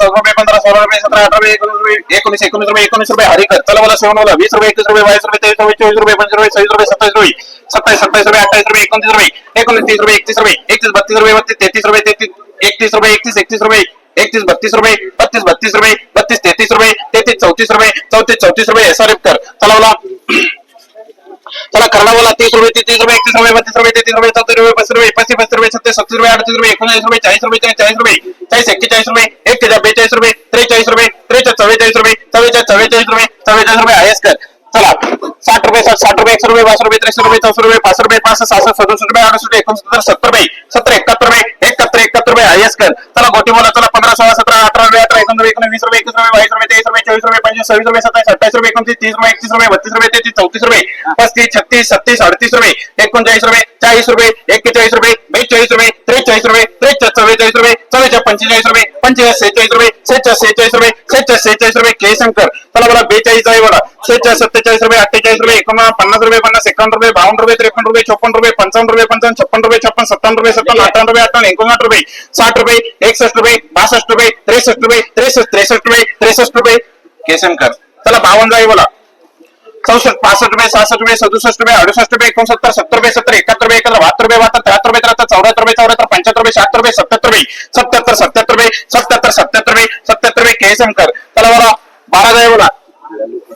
चौदा रुपये, पंधरा सोळा रुपये, सतरा अठरा रुपये, एकोणीस रुपये, एकोणीस एकोणीस रुपये एकोणीस रुपये हरिकर चला बोला सेवन बोला वीस रुपये, एकवीस रुपये, बावीस रुपये, तेवीस रुपये, चोवीस रुपये, पंचवीस रुपये, सव्वीस रुपये, सत्तावीस रुपये, सत्तावीस सत्तावीस रुपये, अठ्ठावीस रुपये, एकोणतीस रुपये, एकोणतीस, तीस रुपये, एकतीस रुपये, एकतीस, बत्तीस रुपये, बत्तीस, तेहतीस रुपये तेहतीस रुपये, एकतीस एकतीस रुपये, एकतीस, बत्तीस रुपये, बत्तीस बत्तीस रुपये, बत्तीस, तेहतीस रुपये, तेहतीस, चौतीस रुपये, चौतीस चौतीस रुपये एस आर कर. चला बोला. चला करला बोला, तीस रुपये तीस रुपये, एकतीस रुपये, बत्तीस रुपये, तेहतीस रुपये चौतीस पस्तीस रुपये, पस्तीस पस्तीस रुपये, छत्तीस, सत्तीस रुपये, अडतीस रुपये एकोणचाळीस रुपये चाळीस रुपये चाळीस रुपये चाळीस एक्केचाळीस रुपये बेचाळीस रुपये त्रेचाळीस रुपये त्रेचाळीस चव्वेचाळीस रुपये चव्वेचाळीस चव्वेचाळीस रुपये चव्वेचाळीस रुपये आयस कर। चला, साठ रुपये साठ रुपये एकशे रुपये बासष्ट रुपये त्रेसष्ट रुपये चौसष्ट रुपये पासष्ट रुपये पासष्ट सहासष्ट, सदुसष्ट रुपये, अडुसष्ट एकोणसत्तर, सत्तर रुपये, सत्तर, एकाहत्तर रुपये, एकाहत्तर एकाहत्तर रुपये आयस कर। चला, गोटी बोला, चला, पंधरा, सोळा, सतरा, अठरा रुपये अठरा एकोणीस एकोणीस वीस रुपये, एकवीस रुपये, बावीस रुपये, तेवीस रुपये, चोवीस रुपये, पंचवीस, सव्वीस रुपये, सत्तावीस, अठ्ठावीस रुपये, एकोणतीस, तीस रुपये, एकतीस रुपये, बत्तीस रुपये, तेहतीस, चौतीस रुपये, पस्तीस, छत्तीस, सत्तीस, अडतीस रुपये, एकोणचाळीस रुपये, चाळीस रुपये, एक्केचाळीस रुपये, बेचाळीस रुपये, त्रेचाळीस रुपये, त्रेचाळीस चव्वेचाळीस रुपये पंचेचाळीस रुपये पंचेचाळीस सेहेचाळीस रुपये सेहेचाळीस सेहेचाळीस रुपये सेहेचाळीस सेहेचाळीस रुपये के शंकर चला बोला बेचाळीस आहे बोला. सेहेचाळीस सत्तेचाळीस रुपये अठ्ठेचाळीस रुपये एकोणपन्नास पन्नास रुपये पन्नास एकावन्न रुपये बावन्न रुपये त्रेपन्न रुपये चोपन्न रुपये पंचावन्न रुपये पंचावन्न छप्पन रुपये छप्पन सत्तावन्न रुपये सत्तावन्न अठ्ठावन्न रुपये अठ्ठावन्न एकोणसाठ रुपये साठ रुपये एकसष्ट रुपये बासष्ट रुपये त्रेसष्ट रुपये त्रेसष्ट त्रेसष्ट रुपये त्रेसष्ट रुपये केसनकर चला बावन्न जाई बोला. चौसष्ट पासष्ट रुपये सासठ रुपये सदुसष्ट रुपये अडुसष्ट रुपये एकोणसत्तर, सत्तर रुपये सत्तर, एकाहत्तर रुपये एकाहत्तर, बहात्तर रुपये बहात्तर, त्र्याहत्तर रुपये त्र्याहत्तर, चौऱ्याहत्तर रुपये चौऱ्याहत्तर, पंच्याहत्तर रुपये शहात्तर रुपये सत्याहत्तर रुपये सत्याहत्तर सत्याहत्तर रुपये सत्याहत्तर सत्याहत्तर रुपये सत्याहत्तर रुपये केसनकर चला बोला, बारा जाई बोला.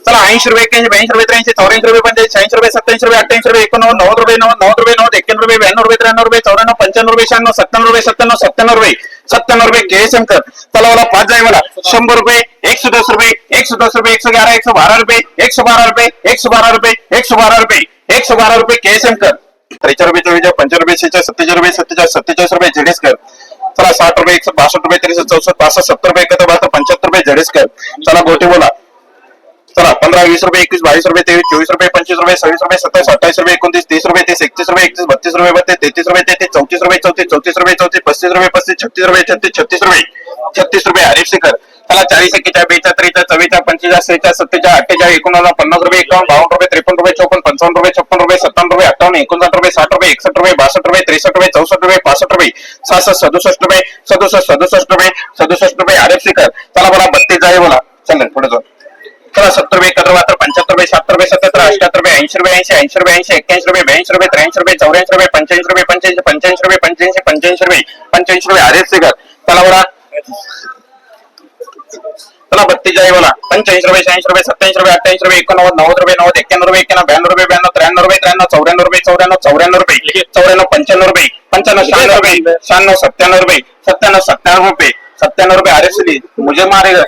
चला, ऐंशी रुपये एक्क्याऐंशी, ब्याऐंशी रुपये त्र्याऐंशी, चौऱ्याऐंशी रुपये पंच्याऐंशी, शहाऐंशी रुपये, सत्याऐंशी रुपये अठ्ठ्याऐंशी रुपये, एकोणनव्वद, नव्वद रुपये, नव्वद नव्वद रुपये, नव्वद, एक्क्याण्णव रुपये, ब्याण्णव रुपये, त्र्याण्णव रुपये, चौऱ्याण्णव, पंच्याण्णव रुपये, शहाण्णव, सत्त्याण्णव रुपये, सत्त्याण्णव सत्त्याण्णव रुपये सत्त्याण्णव रुपये जयशंकर चला मला पाच जाय मला शंभर रुपये एकशे दस रुपये एकशे दस रुपये एकशे ग्यारह एकशे बारह रुपये एकशे बारह रुपये एकशे बारह रुपये एकशे बारह रुपये एकशे बारह रुपये जयशंकर त्रेचाळीस रुपये चोवीस पंचावन्न रुपये शेहेचाळीस सत्तेचाळीस रुपये सत्तेचाळीस सत्तेचाळीस रुपये झेडेसकर चला साठ रुपये एकशे बासष्ट रुपये त्रेसष्ट चौसष्ट पासष्ट सत्तर रुपये एकाहत्तर बहात्तर पंच्याहत्तर रुपये झेडेसकर चला गोटे बोला। चला पंधरा, वीस रुपये एकवीस, बावीस रुपये तेवीस, चोवीस रुपये पच्चीस रुपये सव्वीस रुपये सत्तावीस, अठ्ठावीस रुपये एकोणतीस, तीस रुपए तीस एकतीस रुपये एकतीस, बत्तीस रुपये बत्तीस, तेहतीस रुपये तेहतीस, चौतीस रुपये चौतीस चौतीस रुपए, चौतीस, पस्तीस रुपये पस्तीस, छत्तीस रुपए, छत्तीस छत्तीस रुपये छत्तीस रुपये हरीफ शेखर त्याला चाळीस एक्केचाळीस बेचाळीस त्रेचाळीस चव्वेचाळीस पंचेचाळीस सेहेचाळीस सत्तेचाळीस अठ्ठेचाळीस एकोणनव्वद पन्नास रुपये एकावन्न बावन्न रुपये त्रेपन्न रुपये चौपन्न पंचावन्न रुपये छप्पन रुपये सत्तावन्न रुपये अठ्ठावन्न एकोणसाठ रुपये साठ रुपये एकसष्ट रुपये बासष्ट रुपये त्रेसष्ट रुपये चौसष्ट रुपये पासष्ट रुपये सहासष्ट सदुसष्ट रुपये सदुसष्ट सदुसष्ट रुपये सदुसष्ट रुपये हरीफ शेखर चला बोला बत्तीस आहे बोला. चालेल पुढे जाऊ. चला सत्तर रुपये एकाहत्तर बहात्तर पंच्याहत्तर रुपये सत्तर रुपये सत्याहत्तर अठ्याहत्तर रुपये ऐंशी रुपये ऐंशी ऐंशी रुपये ऐंशी एक्क्याऐंशी रुपये ब्याऐंशी रुपये त्र्याऐंशी रुपये चौऱ्याऐंशी रुपये पंच्याऐंशी रुपये पंच्याऐंशी पंच्याऐंशी रुपये पंच्याऐंशी पंच्याऐंशी रुपये पंच्याऐंशी रुपये हरेश शेखर चला बोला. चला बत्तीस आहे बोला पंच्याऐंशी रुपये शहाऐंशी रुपये सत्याऐंशी रुपये अठ्ठ्याऐंशी रुपये एकोणनव्वद नव्वद रुपये नव्वद एक्क्याण्णव रुपये एक्क्याण्णव ब्याण्णव रुपये ब्याण्णव त्र्याण्णव रुपये त्र्याण्णव चौऱ्याण्णव रुपये चौऱ्याण्णव चौऱ्याण्णव रुपये चौऱ्याण्णव पंच्याण्णव रुपये पंच्याण्णव शहाण्णव रुपये शहाण्णव सत्त्याण्णव रुपये सत्त्याण्णव सत्त्याण्णव रुपये सत्त्याण्णव रुपये अरे सुधी मुझे मारेगा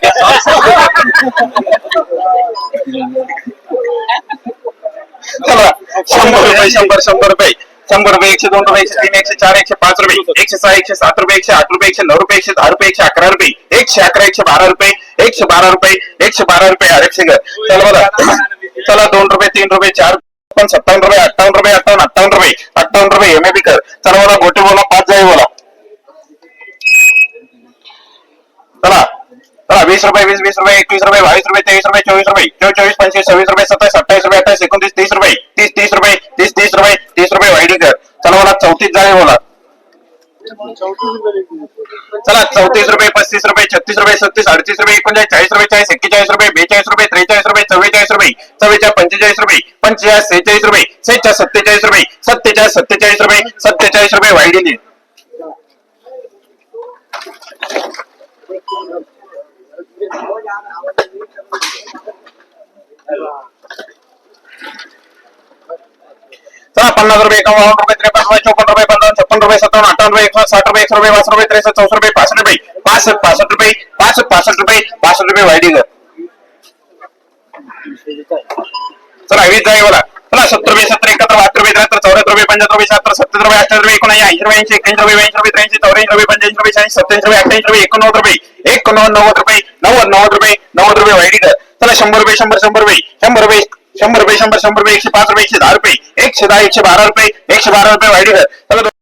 चला शंभर रुपये शंभर शंभर रुपये. शंभर रुपये एकशे दोन रुपये एकशे तीन एकशे चार एकशे पाच रुपये एकशे सहा एकशे सात रुपये एकशे आठ रुपये एकशे नऊ रुपये एकशे दहा रुपये एकशे अकरा रुपये एकशे अकरा एकशे बारा रुपये एकशे बारा रुपये एकशे बारा रुपये सिंगर चला बघा चला दोन रुपये तीन रुपये चार पण सत्तावन्न रुपये अठ्ठावन्न रुपये अठ्ठावन्न अठ्ठावन्न रुपये अठ्ठावन्न रुपये एम कर चला बोला गोटे बोला पाच जाई बोला चला चला वीस रुपये वीस वीस रुपये एकवीस रुपये बावीस रुपये तेवीस रुपये चोवीस रुपये चोवीस चोवीस पंचवीस सव्वीस रुपये सत्तावीस अठ्ठावीस रुपये अठ्ठावीस एकोणतीस तीस रुपये तीस तीस रुपये तीस तीस रुपये चौतीस झाले बोला. चला चौतीस रुपये पस्तीस रुपये छत्तीस रुपये सत्तीस अडतीस रुपये एकोणचाळीस चाळीस रुपये चाळीस एक्केचाळीस रुपये बेचाळीस रुपये त्रेचाळीस रुपये चव्वेचाळीस रुपये चव्वेचाळीस पंचेचाळीस रुपये पंचेचाळीस सेहेचाळीस रुपये सेहेचाळीस सत्तेचाळीस रुपये सत्तेचाळीस सत्तेचाळीस रुपये सत्तेचाळीस रुपये वाईडिंग चला पन्नास रुपये एकावन्न रुपये त्रेपन्न रुपये रुपये पंचावन्न छप्पन रुपये सत्तावन्न अठ्ठावन्न रुपये एकशे साठ रुपए रुपये एकशे रुपये पाच रुपये त्रेसष्ट चौसष्ट रुपये पासष्ट रुपये पासष्ट पासष्ट रुपये पासष्ट पासष्ट रुपये पासष्ट रुपये वाईडिंग चला वीस जाई बोला। चला सत्तर रुपये, सत्तर एकाहत्तर बहात्तर रुपये त्र्याहत्तर चौऱ्याहत्तर रुपये पंच्याहत्तर रुपये शहात्तर सत्तर रुपये अठ्ठावीस रुपये एकोणऐंशी ऐंशी रुपये ऐंशी एक्याऐंशी रुपये ऐंशी रुपये त्र्याऐंशी चौऱ्याऐंशी रुपये पंच्याऐंशी रुपये शहाऐंशी सत्याऐंशी रुपये अठ्ठ्याऐंशी रुपये एकोणनव्वद रुपये एकोणनव्वद नव्वद रुपये नव्वद नव्वद रुपये नव्वद रुपये वाईडिंग चला शंभर रुपये, शंभर शंभर रुपये शंभर रुपये शंभर रुपये, शंभर शंबर रुपये एकशे पाँच रुपये एकशे दहा रुपये एकशे दहा एकशे बारा रुपये एकशे बारा रुपये, वाइड